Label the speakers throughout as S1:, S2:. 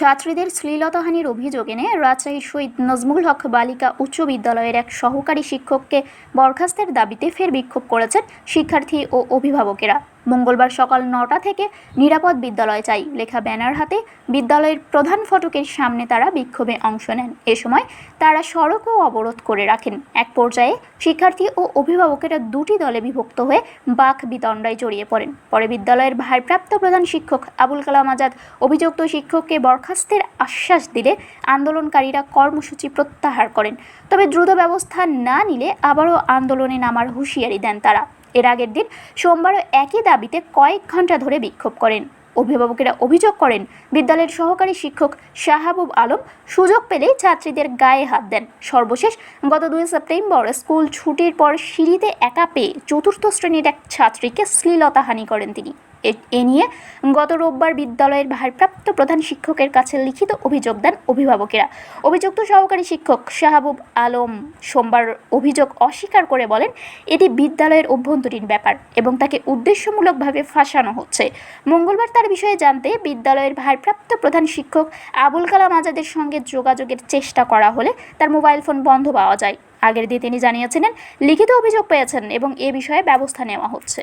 S1: ছাত্রীদের শ্লীলতাহানির অভিযোগ এনে রাজশাহীর শহীদ নজমুল হক বালিকা উচ্চ বিদ্যালয়ের এক সহকারী শিক্ষককে বরখাস্তের দাবিতে ফের বিক্ষোভ করেছেন শিক্ষার্থী ও অভিভাবকেরা। মঙ্গলবার সকাল নটা থেকে নিরাপদ বিদ্যালয় চাই, লেখা ব্যানার হাতে বিদ্যালয়ের প্রধান ফটকের সামনে তারা বিক্ষোভে অংশ নেন। এ সময় তারা সড়কও অবরোধ করে রাখেন। এক পর্যায়ে শিক্ষার্থী ও অভিভাবকেরা দুটি দলে বিভক্ত হয়ে বাক বিতণ্ডায় জড়িয়ে পড়েন। পরে বিদ্যালয়ের ভারপ্রাপ্ত প্রধান শিক্ষক আবুল কালাম আজাদ অভিযুক্ত শিক্ষককে বরখাস্তের আশ্বাস দিলে আন্দোলনকারীরা কর্মসূচি প্রত্যাহার করেন। তবে দ্রুত ব্যবস্থা না নিলে আবারও আন্দোলনে নামার হুঁশিয়ারি দেন তারা। এর আগের দিন সোমবারও একই দাবিতে কয়েক ঘণ্টা ধরে বিক্ষোভ করেন। অভিভাবকেরা অভিযোগ করেন, বিদ্যালয়ের সহকারী শিক্ষক শাহাবুব আলম সুযোগ পেলেই ছাত্রীদের গায়ে হাত দেন। সর্বশেষ গত দুই সেপ্টেম্বর স্কুল ছুটির পর সিঁড়িতে একা পেয়ে চতুর্থ শ্রেণির এক ছাত্রীকে শ্লীলতাহানি করেন তিনি। এ- নিয়ে গত রোববার বিদ্যালয়ের ভারপ্রাপ্ত প্রধান শিক্ষকের কাছে লিখিত অভিযোগ দেন অভিভাবকেরা। অভিযুক্ত সহকারী শিক্ষক শাহাবুব আলম সোমবার অভিযোগ অস্বীকার করে বলেন, এটি বিদ্যালয়ের অভ্যন্তরীণ ব্যাপার এবং তাকে উদ্দেশ্যমূলকভাবে ফাঁসানো হচ্ছে। মঙ্গলবার তার বিষয়ে জানতে বিদ্যালয়ের ভারপ্রাপ্ত প্রধান শিক্ষক আবুল কালাম আজাদের সঙ্গে যোগাযোগের চেষ্টা করা হলে তার মোবাইল ফোন বন্ধ পাওয়া যায়। আগের দিয়ে তিনি জানিয়েছিলেন, লিখিত অভিযোগ পেয়েছেন এবং এ বিষয়ে ব্যবস্থা নেওয়া হচ্ছে।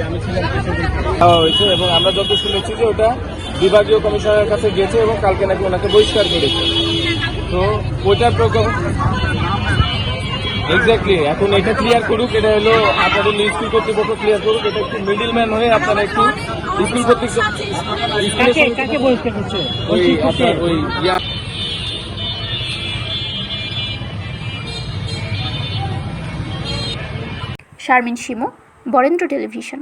S2: দেওয়া হয়েছে এবং আমরা যত শুনেছি যে ওটা বিভাগীয় কমিশনারের কাছে গেছে এবং কালকে নাকি ওনাকে বহিষ্কার করেছে। তো ওইটার প্রকল্প এক্স্যাক্টলি এখন এটা ক্লিয়ার করুক এটা হলো আপনাদের স্কুল কর্তৃপক্ষ ক্লিয়ার করুক এটা একটু মিডিল ম্যান হয়ে আপনারা একটু স্কুল কর্তৃপক্ষ আপনার ওই
S1: শারমিন শিমু বরেন্দ্র টেলিভিশন।